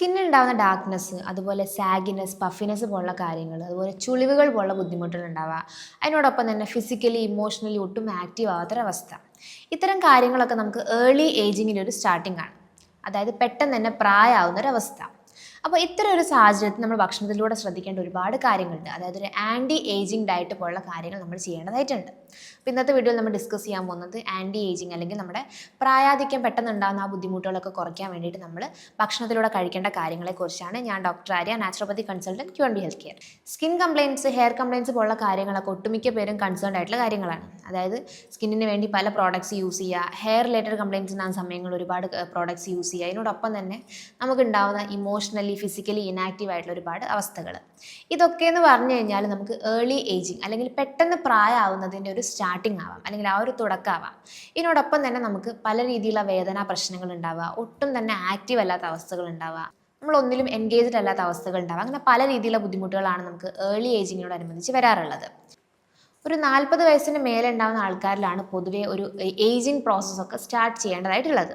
സ്കിന്നിൽ ഉണ്ടാകുന്ന ഡാർക്ക്നെസ് അതുപോലെ സാഗിനെസ് പഫിനെസ് പോലുള്ള കാര്യങ്ങൾ അതുപോലെ ചുളിവുകൾ പോലുള്ള ബുദ്ധിമുട്ടുകൾ ഉണ്ടാവുക. അതിനോടൊപ്പം തന്നെ ഫിസിക്കലി ഇമോഷണലി ഒട്ടും ആക്റ്റീവ് ആവാത്തൊരവസ്ഥ. ഇത്തരം കാര്യങ്ങളൊക്കെ നമുക്ക് ഏർലി ഏജിങ്ങിന്റെ ഒരു സ്റ്റാർട്ടിംഗ് ആണ്. അതായത് പെട്ടെന്ന് തന്നെ പ്രായമാവുന്ന ഒരവസ്ഥ അപ്പോൾ ഇത്തരം ഒരു സാഹചര്യത്തിൽ നമ്മൾ ഭക്ഷണത്തിലൂടെ ശ്രദ്ധിക്കേണ്ട ഒരുപാട് കാര്യങ്ങളുണ്ട്. അതായത് ഒരു ആന്റി ഏജിങ് ഡയറ്റ് പോലുള്ള കാര്യങ്ങൾ നമ്മൾ ചെയ്യേണ്ടതായിട്ടുണ്ട്. അപ്പോൾ ഇന്നത്തെ വീഡിയോയിൽ നമ്മൾ ഡിസ്കസ് ചെയ്യാൻ പോകുന്നത് ആന്റി ഏജിങ് അല്ലെങ്കിൽ നമ്മുടെ പ്രായാധിക്യം പെട്ടെന്ന് ഉണ്ടാകുന്ന ആ ബുദ്ധിമുട്ടുകളൊക്കെ കുറയ്ക്കാൻ വേണ്ടിയിട്ട് നമ്മൾ ഭക്ഷണത്തിലൂടെ കഴിക്കേണ്ട കാര്യങ്ങളെക്കുറിച്ചാണ് ഞാൻ doctor Arya naturopathy consultant Q N B health care skin complaints hair complaints പോലുള്ള കാര്യങ്ങളൊക്കെ ഒട്ടുമിക്ക പേരും കൺസേൺഡ് ആയിട്ടുള്ള കാര്യങ്ങളാണ്. അതായത് സ്കിന്നിന് വേണ്ടി പല പ്രോഡക്ട്സ് യൂസ് ചെയ്യുക ഹെയർ റിലേറ്റഡ് കംപ്ലയിൻസ് ഉണ്ടാകുന്ന സമയങ്ങളിൽ ഒരുപാട് പ്രോഡക്ട്സ് യൂസ് ചെയ്യുക. അതിനോടൊപ്പം തന്നെ നമുക്ക് ഉണ്ടാകുന്ന ഇമോഷണലി ഫിസിക്കലി ഇനാക്റ്റീവ് ആയിട്ടുള്ള ഒരുപാട് അവസ്ഥകൾ ഇതൊക്കെ എന്ന് പറഞ്ഞു കഴിഞ്ഞാൽ നമുക്ക് ഏർലി ഏജിങ് അല്ലെങ്കിൽ പെട്ടെന്ന് പ്രായമാവുന്നതിന്റെ ഒരു സ്റ്റാർട്ടിംഗ് ആവാം. അല്ലെങ്കിൽ ആ ഒരു തുടക്കമാവാം ഇതിനോടൊപ്പം തന്നെ നമുക്ക് പല രീതിയിലുള്ള വേദന പ്രശ്നങ്ങൾ ഉണ്ടാവുക. ഒട്ടും തന്നെ ആക്റ്റീവ് അല്ലാത്ത അവസ്ഥകൾ ഉണ്ടാവുക. നമ്മൾ ഒന്നിലും എൻഗേജ്ഡ് അല്ലാത്ത അവസ്ഥകൾ ഉണ്ടാവുക. അങ്ങനെ പല രീതിയിലുള്ള ബുദ്ധിമുട്ടുകളാണ് നമുക്ക് ഏർലി ഏജിങ്ങിനോടനുബന്ധിച്ച് വരാറുള്ളത്. ഒരു നാൽപ്പത് വയസ്സിന് മേലെ ഉണ്ടാകുന്ന ആൾക്കാരിലാണ് പൊതുവേ ഒരു ഏജിങ് പ്രോസസ്സൊക്കെ സ്റ്റാർട്ട് ചെയ്യേണ്ടതായിട്ടുള്ളത്.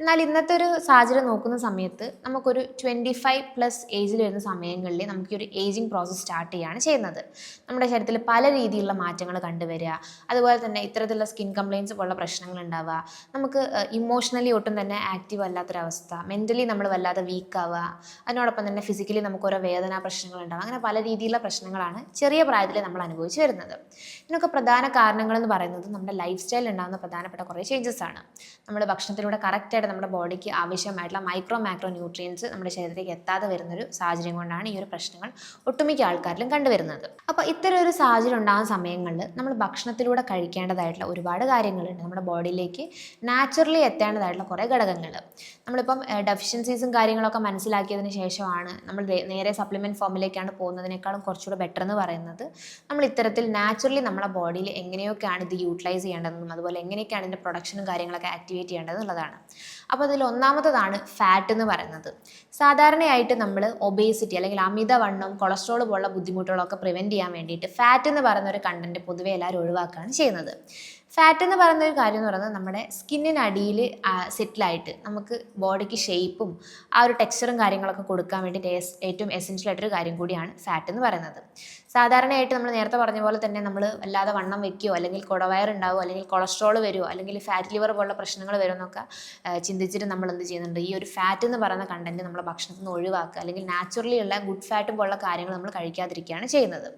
എന്നാൽ ഇന്നത്തെ ഒരു സാഹചര്യം നോക്കുന്ന സമയത്ത് നമുക്കൊരു ട്വന്റി ഫൈവ് പ്ലസ് ഏജിൽ വരുന്ന സമയങ്ങളിൽ നമുക്ക് ഒരു ഏജിങ് പ്രോസസ്സ് സ്റ്റാർട്ട് ചെയ്യുകയാണ് ചെയ്യുന്നത്. നമ്മുടെ ശരീരത്തിൽ പല രീതിയിലുള്ള മാറ്റങ്ങൾ കണ്ടുവരിക. അതുപോലെ തന്നെ ഇത്തരത്തിലുള്ള സ്കിൻ കംപ്ലയിൻസ് പോലുള്ള പ്രശ്നങ്ങൾ ഉണ്ടാവുക. നമുക്ക് ഇമോഷണലി ഒട്ടും തന്നെ ആക്റ്റീവ് അല്ലാത്തൊരവസ്ഥ. മെന്റലി നമ്മൾ വല്ലാതെ വീക്ക് ആവുക. അതിനോടൊപ്പം തന്നെ ഫിസിക്കലി നമുക്ക് ഓരോ വേദന പ്രശ്നങ്ങൾ ഉണ്ടാവുക. അങ്ങനെ പല രീതിയിലുള്ള പ്രശ്നങ്ങളാണ് ചെറിയ പ്രായത്തിൽ നമ്മൾ അനുഭവിച്ച് വരുന്നത്. ഇതിനൊക്കെ പ്രധാന കാരണങ്ങളെന്ന് പറയുന്നത് നമ്മുടെ ലൈഫ് സ്റ്റൈലിൽ ഉണ്ടാകുന്ന പ്രധാനപ്പെട്ട കുറേ ചേഞ്ചസ് ആണ്. നമ്മൾ ഭക്ഷണത്തിലൂടെ കറക്റ്റായിട്ട് നമ്മുടെ ബോഡിക്ക് ആവശ്യമായിട്ടുള്ള മൈക്രോ മാക്രോ ന്യൂട്രിയൻസ് നമ്മുടെ ശരീരത്തിലേക്ക് എത്താതെ വരുന്നൊരു സാഹചര്യം കൊണ്ടാണ് ഈ ഒരു പ്രശ്നങ്ങൾ ഒട്ടുമിക്ക ആൾക്കാരിലും കണ്ടുവരുന്നത്. അപ്പോൾ ഇത്തരം ഒരു സാഹചര്യം ഉണ്ടാകുന്ന സമയങ്ങളിൽ നമ്മൾ ഭക്ഷണത്തിലൂടെ കഴിക്കേണ്ടതായിട്ടുള്ള ഒരുപാട് കാര്യങ്ങളുണ്ട്. നമ്മുടെ ബോഡിയിലേക്ക് നാച്ചുറലി എത്തേണ്ടതായിട്ടുള്ള കുറേ ഘടകങ്ങൾ. നമ്മളിപ്പം ഡെഫിഷ്യൻസീസും കാര്യങ്ങളൊക്കെ മനസ്സിലാക്കിയതിന് ശേഷമാണ് നമ്മൾ നേരെ സപ്ലിമെന്റ് ഫോമിലേക്കാണ് പോകുന്നതിനേക്കാളും കുറച്ചുകൂടെ ബെറ്റർ എന്ന് പറയുന്നത്. നമ്മൾ ഇത്തരത്തിൽ നാച്ചുറലി നമ്മുടെ ബോഡിയിൽ എങ്ങനെയൊക്കെയാണ് ഇത് യൂട്ടിലൈസ് ചെയ്യേണ്ടതെന്നും അതുപോലെ എങ്ങനെയൊക്കെയാണ് ഇതിന്റെ പ്രൊഡക്ഷനും കാര്യങ്ങളൊക്കെ ആക്ടിവേറ്റ് ചെയ്യേണ്ടതെന്നുള്ളതാണ്. അപ്പോൾ അതിൽ ഒന്നാമത്തതാണ് ഫാറ്റ് എന്ന് പറയുന്നത്. സാധാരണയായിട്ട് നമ്മൾ ഒബേസിറ്റി അല്ലെങ്കിൽ അമിതവണ്ണം കൊളസ്ട്രോൾ പോലുള്ള ബുദ്ധിമുട്ടുകളൊക്കെ പ്രിവെന്റ് ചെയ്യാൻ വേണ്ടിയിട്ട് ഫാറ്റ് എന്ന് പറയുന്ന ഒരു കണ്ടന്റ് പൊതുവേ എല്ലാവരും ഒഴിവാക്കുകയാണ് ചെയ്യുന്നത്. ഫാറ്റ് എന്ന് പറയുന്ന ഒരു കാര്യം എന്ന് പറയുന്നത് നമ്മുടെ സ്കിന്നിനടിയിൽ സെറ്റിലായിട്ട് നമുക്ക് ബോഡിക്ക് ഷേപ്പും ആ ഒരു ടെക്സ്ചറും കാര്യങ്ങളൊക്കെ കൊടുക്കാൻ വേണ്ടിയിട്ട് ഏറ്റവും എസെൻഷ്യൽ ആയിട്ടൊരു കാര്യം കൂടിയാണ് ഫാറ്റ് എന്ന് പറയുന്നത്. സാധാരണയായിട്ട് നമ്മൾ നേരത്തെ പറഞ്ഞ പോലെ തന്നെ നമ്മൾ അല്ലാതെ വണ്ണം വെക്കുകയോ അല്ലെങ്കിൽ കുടവയർ ഉണ്ടാവുമോ അല്ലെങ്കിൽ കൊളസ്ട്രോൾ വരുമോ അല്ലെങ്കിൽ ഫാറ്റ് ലിവർ പോലുള്ള പ്രശ്നങ്ങൾ വരുമെന്നൊക്കെ ചിന്തിച്ചിട്ട് നമ്മൾ എന്ത് ചെയ്യുന്നുണ്ട്? ഈ ഒരു ഫാറ്റ് എന്ന് പറയുന്ന കണ്ടന്റ് നമ്മുടെ ഭക്ഷണത്തിൽ നിന്ന് ഒഴിവാക്കുക അല്ലെങ്കിൽ നാച്ചുറലി ഉള്ള ഗുഡ് ഫാറ്റും പോലുള്ള കാര്യങ്ങൾ നമ്മൾ കഴിക്കാതിരിക്കുകയാണ് ചെയ്യുന്നത്.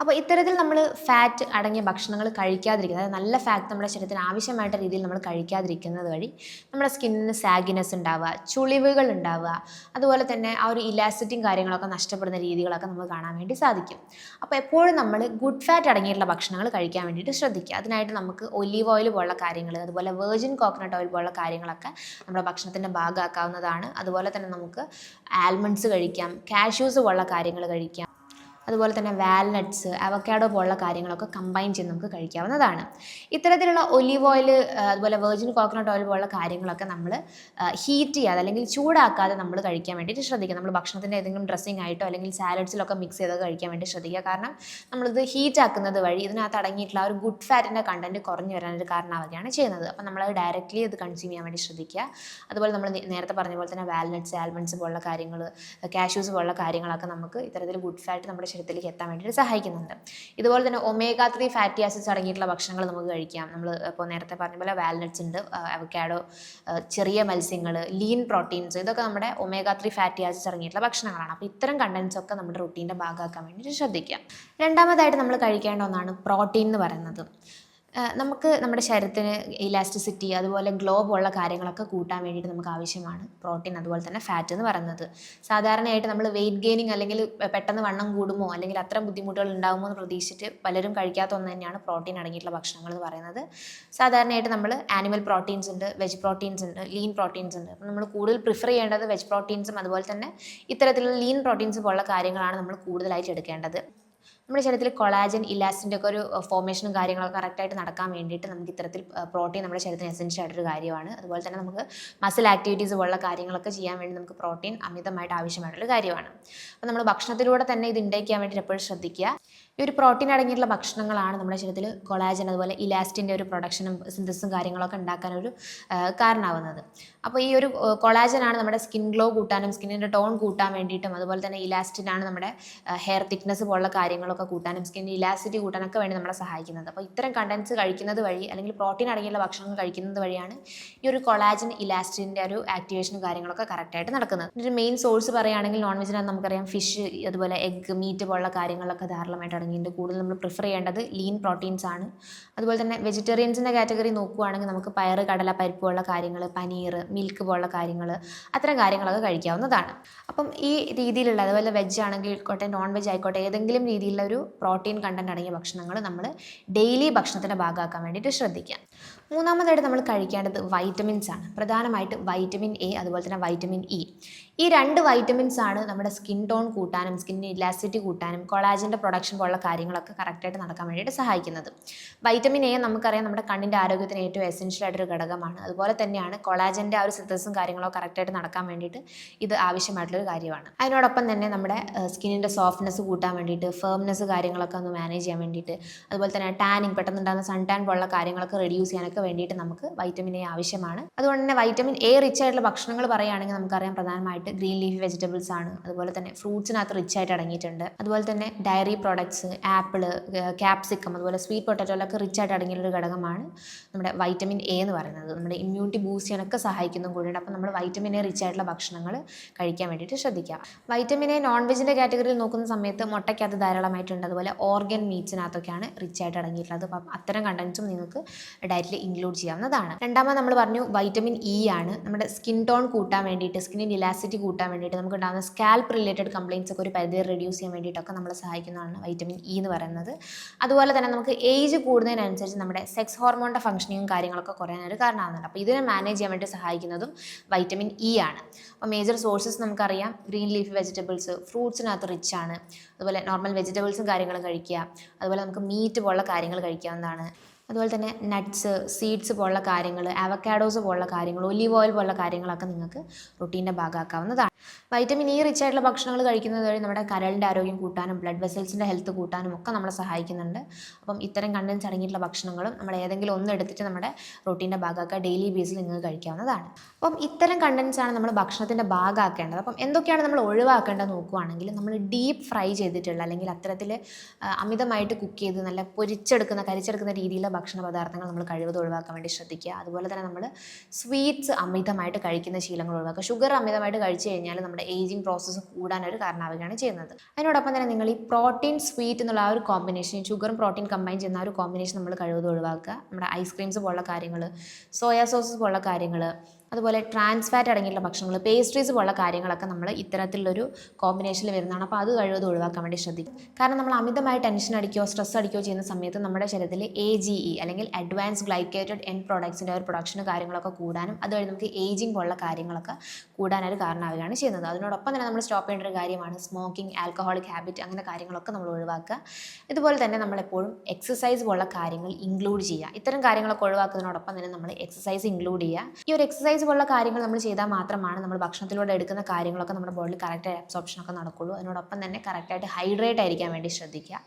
അപ്പോൾ ഇത്തരത്തിൽ നമ്മൾ ഫാറ്റ് അടങ്ങിയ ഭക്ഷണങ്ങൾ കഴിക്കാതിരിക്കുന്നത് അതായത് നല്ല ഫാറ്റ് നമ്മുടെ ശരീരത്തിന് ആവശ്യമായിട്ട് രീതിയിൽ നമ്മൾ കഴിക്കാതിരിക്കുന്നത് വഴി നമ്മുടെ സ്കിന്നിന് സാഗിനെസ് ഉണ്ടാവുക ചുളിവുകൾ ഉണ്ടാവുക അതുപോലെ തന്നെ ആ ഒരു ഇലാസിറ്റിയും കാര്യങ്ങളൊക്കെ നഷ്ടപ്പെടുന്ന രീതികളൊക്കെ നമുക്ക് കാണാൻ വേണ്ടി സാധിക്കും. അപ്പോൾ എപ്പോഴും നമ്മൾ ഗുഡ് ഫാറ്റ് അടങ്ങിയിട്ടുള്ള ഭക്ഷണങ്ങൾ കഴിക്കാൻ വേണ്ടിയിട്ട് ശ്രദ്ധിക്കുക. അതിനായിട്ട് നമുക്ക് ഒലീവ് ഓയിൽ പോലുള്ള കാര്യങ്ങൾ അതുപോലെ വെർജിൻ കോക്കനട്ട് ഓയിൽ പോലുള്ള കാര്യങ്ങളൊക്കെ നമ്മുടെ ഭക്ഷണത്തിന്റെ ഭാഗമാക്കാവുന്നതാണ്. അതുപോലെ തന്നെ നമുക്ക് ആൽമണ്ട്സ് കഴിക്കാം കാഷ്യൂസ് പോലുള്ള കാര്യങ്ങൾ കഴിക്കാം. അതുപോലെ തന്നെ വാൽനട്ട്സ് അവക്കാഡോ പോലുള്ള കാര്യങ്ങളൊക്കെ കമ്പൈൻ ചെയ്ത് നമുക്ക് കഴിക്കാവുന്നതാണ്. ഇത്തരത്തിലുള്ള ഒലീവ് ഓയിൽ അതുപോലെ വെർജിൻ കോക്കനട്ട് ഓയിൽ പോലുള്ള കാര്യങ്ങളൊക്കെ നമ്മൾ ഹീറ്റ് ചെയ്യാതെ അല്ലെങ്കിൽ ചൂടാക്കാതെ നമ്മൾ കഴിക്കാൻ വേണ്ടിയിട്ട് ശ്രദ്ധിക്കുക. നമ്മൾ ഭക്ഷണത്തിന്റെ ഏതെങ്കിലും ഡ്രസ്സിങ് ആയിട്ടോ അല്ലെങ്കിൽ സാലഡ്സിലൊക്കെ മിക്സ് ചെയ്ത് കഴിക്കാൻ വേണ്ടി ശ്രദ്ധിക്കുക. കാരണം നമ്മളിത് ഹീറ്റ് ആക്കുന്നത് വഴി ഇതിനകത്ത് അടങ്ങിയിട്ടുള്ള ഒരു ഗുഡ് ഫാറ്റിന്റെ കണ്ടന്റ് കുറഞ്ഞു വരാനൊരു കാരണമാവുകയാണ് ചെയ്യുന്നത്. അപ്പോൾ നമ്മൾ ഡയറക്റ്റ്ലി ഇത് കൺസ്യൂം ചെയ്യാൻ വേണ്ടി ശ്രദ്ധിക്കുക. അതുപോലെ നമ്മൾ നേരത്തെ പറഞ്ഞ പോലെ തന്നെ വാൽനട്ട്സ് ആൽമണ്ട്സ് പോലുള്ള കാര്യങ്ങൾ കാഷ്യൂസ് പോലുള്ള കാര്യങ്ങളൊക്കെ നമുക്ക് ഇത്തരത്തിൽ ഗുഡ് ഫാറ്റ് നമ്മുടെ ശരീരത്തിലേക്ക് എത്താൻ വേണ്ടിയിട്ട് സഹായിക്കുന്നുണ്ട്. ഇതുപോലെ തന്നെ ഒമേഗ ത്രീ ഫാറ്റി ആസിഡ്സ് അടങ്ങിയിട്ടുള്ള ഭക്ഷണങ്ങൾ നമുക്ക് കഴിക്കാം. നമ്മൾ ഇപ്പോൾ നേരത്തെ പറഞ്ഞ പോലെ വാൽനട്ട്സ് ഉണ്ട് അവക്കാഡോ ചെറിയ മത്സ്യങ്ങൾ ലീൻ പ്രോട്ടീൻസ് ഇതൊക്കെ നമ്മുടെ ഒമേഗ ത്രീ ഫാറ്റി ആസിഡ്സ് അടങ്ങിയിട്ടുള്ള ഭക്ഷണങ്ങളാണ്. അപ്പോൾ ഇത്തരം കണ്ടൻസ് ഒക്കെ നമ്മുടെ റുട്ടീന്റെ ഭാഗമാക്കാൻ വേണ്ടിയിട്ട് ശ്രദ്ധിക്കാം രണ്ടാമതായിട്ട് നമ്മൾ കഴിക്കേണ്ട ഒന്നാണ് പ്രോട്ടീൻ എന്ന് പറയുന്നത്. നമുക്ക് നമ്മുടെ ശരീരത്തിന് ഇലാസ്റ്റിസിറ്റി അതുപോലെ ഗ്ലോ പോലുള്ള കാര്യങ്ങളൊക്കെ കൂട്ടാൻ വേണ്ടിയിട്ട് നമുക്ക് ആവശ്യമാണ്. പ്രോട്ടീൻ അതുപോലെ തന്നെ ഫാറ്റ് എന്ന് പറയുന്നത്. സാധാരണയായിട്ട് നമ്മൾ വെയിറ്റ് ഗെയിനിങ് അല്ലെങ്കിൽ പെട്ടെന്ന് വണ്ണം കൂടുമോ അല്ലെങ്കിൽ അത്ര ബുദ്ധിമുട്ടുകൾ ഉണ്ടാകുമോ എന്ന് പ്രതീക്ഷിച്ചിട്ട് പലരും കഴിക്കാത്ത ഒന്ന് തന്നെയാണ് പ്രോട്ടീൻ അടങ്ങിയിട്ടുള്ള ഭക്ഷണങ്ങൾ എന്ന് പറയുന്നത്. സാധാരണയായിട്ട് നമ്മൾ ആനിമൽ പ്രോട്ടീൻസ് ഉണ്ട് വെജ് പ്രോട്ടീൻസ് ഉണ്ട് ലീൻ പ്രോട്ടീൻസ് ഉണ്ട്. അപ്പം നമ്മൾ കൂടുതൽ പ്രിഫർ ചെയ്യേണ്ടത് വെജ് പ്രോട്ടീൻസും അതുപോലെ തന്നെ ഇത്തരത്തിലുള്ള ലീൻ പ്രോട്ടീൻസ് പോലുള്ള കാര്യങ്ങളാണ് നമ്മൾ കൂടുതലായിട്ട് എടുക്കേണ്ടത്. നമ്മുടെ ശരീരത്തിൽ കൊളാജൻ ഇലാസ്റ്റിന്റെ ഒക്കെ ഒരു ഫോർമേഷനും കാര്യങ്ങളൊക്കെ കറക്റ്റായിട്ട് നടക്കാൻ വേണ്ടിയിട്ട് നമുക്ക് ഇത്തരത്തിൽ പ്രോട്ടീൻ നമ്മുടെ ശരീരത്തിന് എസെൻഷ്യൽ ആയിട്ടൊരു കാര്യമാണ്. അതുപോലെ തന്നെ നമുക്ക് മസിൽ ആക്ടിവിറ്റീസ് പോലുള്ള കാര്യങ്ങളൊക്കെ ചെയ്യാൻ വേണ്ടി നമുക്ക് പ്രോട്ടീൻ അമിതമായിട്ട് ആവശ്യമായിട്ടുള്ള കാര്യമാണ്. അപ്പോൾ നമ്മൾ ഭക്ഷണത്തിലൂടെ തന്നെ ഇത് ഉണ്ടാക്കാൻ വേണ്ടിയിട്ട് എപ്പോഴും ശ്രദ്ധിക്കുക. ഈ ഒരു പ്രോട്ടീൻ അടങ്ങിയിട്ടുള്ള ഭക്ഷണങ്ങളാണ് നമ്മുടെ ശരീരത്തിൽ കൊളാജൻ അതുപോലെ ഇലാസ്റ്റിന്റെ ഒരു പ്രൊഡക്ഷനും സിന്തസും കാര്യങ്ങളൊക്കെ ഉണ്ടാക്കാൻ ഒരു കാരണമാവുന്നത്. അപ്പോൾ ഈ ഒരു കൊളാജനാണ് നമ്മുടെ സ്കിൻ ഗ്ലോ കൂട്ടാനും സ്കിന്നിന്റെ ടോൺ കൂട്ടാൻ വേണ്ടിയിട്ടും അതുപോലെ തന്നെ ഇലാസ്റ്റിനാണ് നമ്മുടെ ഹെയർ തിക്നെസ് പോലുള്ള കാര്യങ്ങളൊക്കെ കൂട്ടാനും സ്കിന്നിന്റെ ഇലാസ്റ്റിറ്റി കൂട്ടാനൊക്കെ വേണ്ടി നമ്മളെ സഹായിക്കുന്നത്. അപ്പോൾ ഇത്തരം കണ്ടൻസ് കഴിക്കുന്നത് വഴി അല്ലെങ്കിൽ പ്രോട്ടീൻ അടങ്ങിയുള്ള ഭക്ഷണങ്ങൾ കഴിക്കുന്നത് വഴിയാണ് ഈ ഒരു കൊളാജൻ ഇലാസ്റ്റിന്റെ ഒരു ആക്ടിവേഷനും കാര്യങ്ങളൊക്കെ കറക്റ്റായിട്ട് നടക്കുന്നത്. ഇതിന്റെ മെയിൻ സോഴ്സ് പറയുകയാണെങ്കിൽ നോൺ വെജിനാണ് നമുക്കറിയാം. ഫിഷ് അതുപോലെ എഗ്ഗ് മീറ്റ് പോലുള്ള കാര്യങ്ങളൊക്കെ ധാരാളമായിട്ട് അടങ്ങിയിട്ടുണ്ട് കൂടുതൽ നമ്മൾ പ്രിഫർ ചെയ്യേണ്ടത് ലീൻ പ്രോട്ടീൻസ് ആണ്. അതുപോലെ തന്നെ വെജിറ്റേറിയൻസിന്റെ കാറ്റഗറി നോക്കുകയാണെങ്കിൽ നമുക്ക് പയർ കടല പരിപ്പ് പോലുള്ള കാര്യങ്ങൾ പനീർ മിൽക്ക് പോലുള്ള കാര്യങ്ങൾ അത്തരം കാര്യങ്ങളൊക്കെ കഴിക്കാവുന്നതാണ്. അപ്പം ഈ രീതിയിലുള്ള അതുപോലെ വെജ് ആണെങ്കിൽ ആയിക്കോട്ടെ നോൺ വെജ് ആയിക്കോട്ടെ ഏതെങ്കിലും രീതിയിലുള്ള ഒരു പ്രോട്ടീൻ കണ്ടന്റ് അടങ്ങിയ ഭക്ഷണങ്ങൾ നമ്മൾ ഡെയിലി ഭക്ഷണത്തിന്റെ ഭാഗമാക്കാൻ വേണ്ടിയിട്ട് ശ്രദ്ധിക്കാം മൂന്നാമതായിട്ട് നമ്മൾ കഴിക്കേണ്ടത് വൈറ്റമിൻസ് ആണ്. പ്രധാനമായിട്ട് വൈറ്റമിൻ എ അതുപോലെ തന്നെ വൈറ്റമിൻ ഇ ഈ രണ്ട് വൈറ്റമിൻസ് ആണ് നമ്മുടെ സ്കിൻ ടോൺ കൂട്ടാനും സ്കിൻ ഇലാസിറ്റി കൂട്ടാനും കൊളാജിന്റെ പ്രൊഡക്ഷൻ പോലുള്ള കാര്യങ്ങളൊക്കെ കറക്റ്റായിട്ട് നടക്കാൻ വേണ്ടിയിട്ട് സഹായിക്കുന്നത്. വൈറ്റമിൻ എ നമുക്കറിയാം നമ്മുടെ കണ്ണിന്റെ ആരോഗ്യത്തിന് ഏറ്റവും എസെൻഷ്യൽ ആയിട്ടൊരു ഘടകമാണ്. അതുപോലെ തന്നെയാണ് കൊളാജന്റെ ആ ഒരു സിന്തസും കാര്യങ്ങളോ കറക്റ്റായിട്ട് നടക്കാൻ വേണ്ടിയിട്ട് ഇത് ആവശ്യമായിട്ടുള്ളൊരു കാര്യമാണ്. അതിനോടൊപ്പം തന്നെ നമ്മുടെ സ്കിന്നിന്റെ സോഫ്റ്റ്നെസ് കൂട്ടാൻ വേണ്ടിയിട്ട് ഫേംനെസ് കാര്യങ്ങളൊക്കെ ഒന്ന് മാനേജ് ചെയ്യാൻ വേണ്ടിയിട്ട് അതുപോലെ തന്നെ ടാനിങ് പെട്ടെന്നുണ്ടാകുന്ന സൺ ടാൻ പോലുള്ള കാര്യങ്ങളൊക്കെ റെഡ്യൂസ് ചെയ്യാനൊക്കെ വേണ്ടിയിട്ട് നമുക്ക് വൈറ്റമിൻ എ ആവശ്യമാണ്. അതുകൊണ്ട് തന്നെ വൈറ്റമിൻ എ റിച്ച് ആയിട്ടുള്ള ഭക്ഷണങ്ങൾ പറയുകയാണെങ്കിൽ നമുക്കറിയാം പ്രധാനമായിട്ട് ഗ്രീൻ ലീഫ് വെജിറ്റബിൾസ് ആണ്. അതുപോലെ തന്നെ ഫ്രൂട്ട്സിനകത്ത് റിച്ച് ആയിട്ട് അടങ്ങിയിട്ടുണ്ട്. അതുപോലെ തന്നെ ഡയറി പ്രോഡക്ട്സ് ആപ്പിൾ ക്യാപ്സിക്കം അതുപോലെ സ്വീറ്റ് പൊട്ടറ്റോയിലൊക്കെ റിച്ച് ആയിട്ട് അടങ്ങിയിട്ടുള്ള ഒരു ഘടകമാണ് നമ്മുടെ വൈറ്റമിൻ എ എന്ന് പറയുന്നത്. നമ്മുടെ ഇമ്മ്യൂണിറ്റി ബൂസ്റ്റ് ചെയ്യാനൊക്കെ സഹായിക്കുന്നതും കൂടിയുണ്ട്. അപ്പോൾ നമ്മൾ വൈറ്റമിൻ എ റിച്ച് ആയിട്ടുള്ള ഭക്ഷണങ്ങൾ കഴിക്കാൻ വേണ്ടിയിട്ട് ശ്രദ്ധിക്കുക. വൈറ്റമിൻ എ നോൺ വെജിന്റെ കാറ്റഗറിയിൽ നോക്കുന്ന സമയത്ത് മുട്ടയ്ക്കകത്ത് ധാരാളമായിട്ടുണ്ട്. അതുപോലെ ഓർഗൻ മീറ്റ്സിനകത്തൊക്കെയാണ് റിച്ച് ആയിട്ട് അടങ്ങിയിട്ടുള്ളത്. അപ്പം അത്തരം കണ്ടൻസും നിങ്ങൾക്ക് ഡയറ്റിൽ ഇൻക്ലൂഡ് ചെയ്യാവുന്നതാണ് രണ്ടാമത് നമ്മൾ പറഞ്ഞു വൈറ്റമിൻ ഇ ആണ്. നമ്മുടെ സ്കിൻ ടോൺ കൂട്ടാൻ വേണ്ടിയിട്ട് സ്കിന്നിന്റെ ഇലാസിറ്റി കൂട്ടാൻ വേണ്ടിയിട്ട് നമുക്ക് ഉണ്ടാകുന്ന സ്കാൽപ്പ് റിലേറ്റഡ് കംപ്ലയിൻസ് ഒക്കെ ഒരു പരിധി റെഡ്യൂസ് ചെയ്യാൻ വേണ്ടിയിട്ടൊക്കെ നമ്മളെ സഹായിക്കുന്നതാണ് വൈറ്റമിൻ ഇ എന്ന് പറയുന്നത്. അതുപോലെ തന്നെ നമുക്ക് ഏജ് കൂടുന്നതിനനുസരിച്ച് നമ്മുടെ സെക്സ് ഹോർമോണിന്റെ ഫംഗ്ഷനിങ്ങും കാര്യങ്ങളൊക്കെ കുറയാനൊരു കാരണമാകുന്നുണ്ട് അപ്പോൾ ഇതിനെ മാനേജ് ചെയ്യാൻ വേണ്ടി സഹായിക്കുന്നതും വൈറ്റമിൻ ഇ ആണ്. അപ്പോൾ മേജർ സോഴ്സസ് നമുക്കറിയാം. ഗ്രീൻ ലീഫ് വെജിറ്റബിൾസ് ഫ്രൂട്ട്സിനകത്ത് റിച്ച് ആണ്. അതുപോലെ നോർമൽ വെജിറ്റബിൾസും കാര്യങ്ങളും കഴിക്കുക. അതുപോലെ നമുക്ക് മീറ്റ് പോലുള്ള കാര്യങ്ങൾ കഴിക്കാവുന്നതാണ്. അതുപോലെ തന്നെ നട്ട്സ് സീഡ്സ് പോലുള്ള കാര്യങ്ങൾ അവക്കാഡോസ് പോലുള്ള കാര്യങ്ങൾ ഒലീവ് ഓയിൽ പോലുള്ള കാര്യങ്ങളൊക്കെ നിങ്ങൾക്ക് റൊട്ടീന്റെ ഭാഗമാക്കാവുന്നതാണ്. വൈറ്റമിൻ ഇ റിച്ച് ആയിട്ടുള്ള ഭക്ഷണങ്ങൾ കഴിക്കുന്നത് വഴി നമ്മുടെ കരളിന്റെ ആരോഗ്യം കൂട്ടാനും ബ്ലഡ് വെസൽസിന്റെ ഹെൽത്ത് കൂട്ടാനും ഒക്കെ നമ്മളെ സഹായിക്കുന്നുണ്ട്. അപ്പം ഇത്തരം കണ്ടൻസ് അടങ്ങിയിട്ടുള്ള ഭക്ഷണങ്ങളും നമ്മൾ ഏതെങ്കിലും ഒന്ന് എടുത്തിട്ട് നമ്മുടെ റൊട്ടീന്റെ ഭാഗമാക്കുക ഡെയിലി ബേസിൽ നിങ്ങൾക്ക് കഴിക്കാവുന്നതാണ്. അപ്പം ഇത്തരം കണ്ടൻസ് ആണ് നമ്മൾ ഭക്ഷണത്തിന്റെ ഭാഗമാക്കേണ്ടത്. അപ്പം എന്തൊക്കെയാണ് നമ്മൾ ഒഴിവാക്കേണ്ടത് നോക്കുകയാണെങ്കിൽ നമ്മൾ ഡീപ്പ് ഫ്രൈ ചെയ്തിട്ടുള്ള അല്ലെങ്കിൽ അത്തരത്തിൽ അമിതമായിട്ട് കുക്ക് ചെയ്ത് നല്ല പൊരിച്ചെടുക്കുന്ന കരിച്ചെടുക്കുന്ന രീതിയിലുള്ള ഭക്ഷണ പദാർത്ഥങ്ങൾ നമ്മൾ കഴിവത് ഒഴിവാക്കാൻ വേണ്ടി ശ്രദ്ധിക്കുക. അതുപോലെ തന്നെ നമ്മൾ സ്വീറ്റ്സ് അമിതമായിട്ട് കഴിക്കുന്ന ശീലങ്ങൾ ഒഴിവാക്കുക. ഷുഗർ അമിതമായിട്ട് കഴിച്ചു കഴിഞ്ഞാൽ നമ്മുടെ ഏജിങ് പ്രോസസ്സ് കൂടാനൊരു കാരണമാവുകയാണ് ചെയ്യുന്നത്. അതിനോടൊപ്പം തന്നെ നിങ്ങൾ ഈ പ്രോട്ടീൻ സ്വീറ്റ് എന്നുള്ള ആ ഒരു കോമ്പിനേഷൻ ഷുഗറും പ്രോട്ടീൻ കമ്പൈൻ ചെയ്യുന്ന ആ ഒരു കോമ്പിനേഷൻ നമ്മൾ കഴിവത് ഒഴിവാക്കുക. നമ്മുടെ ഐസ്ക്രീംസ് പോലുള്ള കാര്യങ്ങൾ സോയാ സോസസ് പോലുള്ള കാര്യങ്ങൾ അതുപോലെ ട്രാൻസ് ഫാറ്റ് അടങ്ങിയിട്ടുള്ള ഭക്ഷണങ്ങൾ പേസ്ട്രീസ് പോലുള്ള കാര്യങ്ങളൊക്കെ നമ്മൾ ഇത്തരത്തിലുള്ളൊരു കോമ്പിനേഷനിൽ വരുന്നതാണ്. അപ്പോൾ അത് കഴിവതും ഒഴിവാക്കാൻ വേണ്ടി ശ്രദ്ധിക്കും കാരണം നമ്മൾ അമിതമായി ടെൻഷൻ അടിക്കുകയോ സ്ട്രെസ് അടിക്കുകയോ ചെയ്യുന്ന സമയത്ത് നമ്മുടെ ശരീരത്തിൽ എ ജി ഇ അല്ലെങ്കിൽ അഡ്വാൻസ് ഗ്ലൈക്കേറ്റഡ് എൻ പ്രോഡക്ട്സിന്റെ ഒരു പ്രൊഡക്ഷൻ കാര്യങ്ങളൊക്കെ കൂടാനും അതുവഴി നമുക്ക് ഏജിങ് പോലുള്ള കാര്യങ്ങളൊക്കെ കൂടാനൊരു കാരണമാവുകയാണ് ചെയ്യുന്നത്. അതിനോടൊപ്പം തന്നെ നമ്മൾ സ്റ്റോപ്പ് ചെയ്യേണ്ട ഒരു കാര്യമാണ് സ്മോക്കിംഗ് ആൽക്കഹോളിക് ഹാബിറ്റ് അങ്ങനെ കാര്യങ്ങളൊക്കെ നമ്മൾ ഒഴിവാക്കുക. ഇതുപോലെ തന്നെ നമ്മളെപ്പോഴും എക്സസൈസ് പോലുള്ള കാര്യങ്ങൾ ഇൻക്ലൂഡ് ചെയ്യുക. ഇത്തരം കാര്യങ്ങളൊക്കെ ഒഴിവാക്കുന്നതിനോടൊപ്പം തന്നെ നമ്മൾ എക്സസൈസ് ഇൻക്ലൂഡ് ചെയ്യുക. ഈ ഒരു എക്സസൈസ് പോലുള്ള കാര്യങ്ങൾ നമ്മൾ ചെയ്താൽ മാത്രമാണ് നമ്മൾ ഭക്ഷണത്തിലൂടെ എടുക്കുന്ന കാര്യങ്ങളൊക്കെ നമ്മുടെ ബോഡിയിൽ കറക്റ്റായി അബ്സോർപ്ഷൻ ഒക്കെ നടക്കുള്ളൂ. അതിനോടൊപ്പം തന്നെ കറക്റ്റായിട്ട് ഹൈഡ്രേറ്റ് ആയിരിക്കാൻ വേണ്ടി ശ്രദ്ധിക്കുക.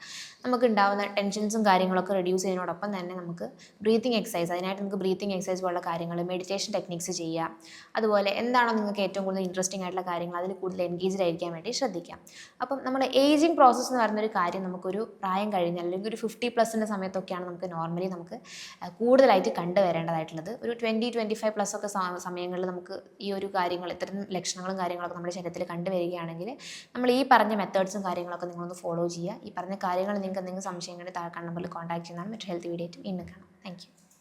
നമുക്ക് ഉണ്ടാകുന്ന ടെൻഷൻസും കാര്യങ്ങളൊക്കെ റെഡ്യൂസ് ചെയ്യുന്നതിനോടൊപ്പം തന്നെ നമുക്ക് ബ്രീത്തിങ് എക്സസൈസ് അതിനായിട്ട് നമുക്ക് ബ്രീത്തിങ് എക്സസൈസ് പോലുള്ള കാര്യങ്ങൾ മെഡിറ്റേഷൻ ടെക്നിക്സ് ചെയ്യുക. അതുപോലെ എന്താണോ നിങ്ങൾക്ക് ഏറ്റവും കൂടുതൽ ഇൻട്രസ്റ്റിംഗ് ആയിട്ടുള്ള കാര്യങ്ങൾ അതിൽ കൂടുതൽ എൻഗേജ്ഡ് ആയിരിക്കാൻ വേണ്ടി ശ്രദ്ധിക്കാം അപ്പം നമ്മൾ ഏജിങ് പ്രോസസ്സ് എന്ന് പറയുന്നൊരു കാര്യം നമുക്കൊരു പ്രായം കഴിഞ്ഞാൽ അല്ലെങ്കിൽ ഒരു ഫിഫ്റ്റി പ്ലസിന്റെ സമയത്തൊക്കെയാണ് നമുക്ക് നോർമലി നമുക്ക് കൂടുതലായിട്ട് കണ്ടുവരേണ്ടതായിട്ടുള്ളത്. ഒരു ട്വന്റി ട്വന്റി ഫൈവ് പ്ലസ് ഒക്കെ സമയങ്ങളിൽ നമുക്ക് ഈ ഒരു കാര്യങ്ങൾ ഇത്തരം ലക്ഷണങ്ങളും കാര്യങ്ങളൊക്കെ നമ്മുടെ ശരീരത്തിൽ കണ്ടുവരികയാണെങ്കിൽ നമ്മൾ ഈ പറഞ്ഞ മെത്തേഡ്സും കാര്യങ്ങളൊക്കെ നിങ്ങളൊന്ന് ഫോളോ ചെയ്യുക. ഈ പറഞ്ഞ കാര്യങ്ങൾ നിങ്ങൾക്ക് എന്തെങ്കിലും സംശയങ്ങൾ താഴെ നമ്പറിൽ കോൺടാക്ട് ചെയ്യുന്നതാണ്. മറ്റു ഹെൽത്ത് വീഡിയോ വീണ്ടും കാണാം. താങ്ക്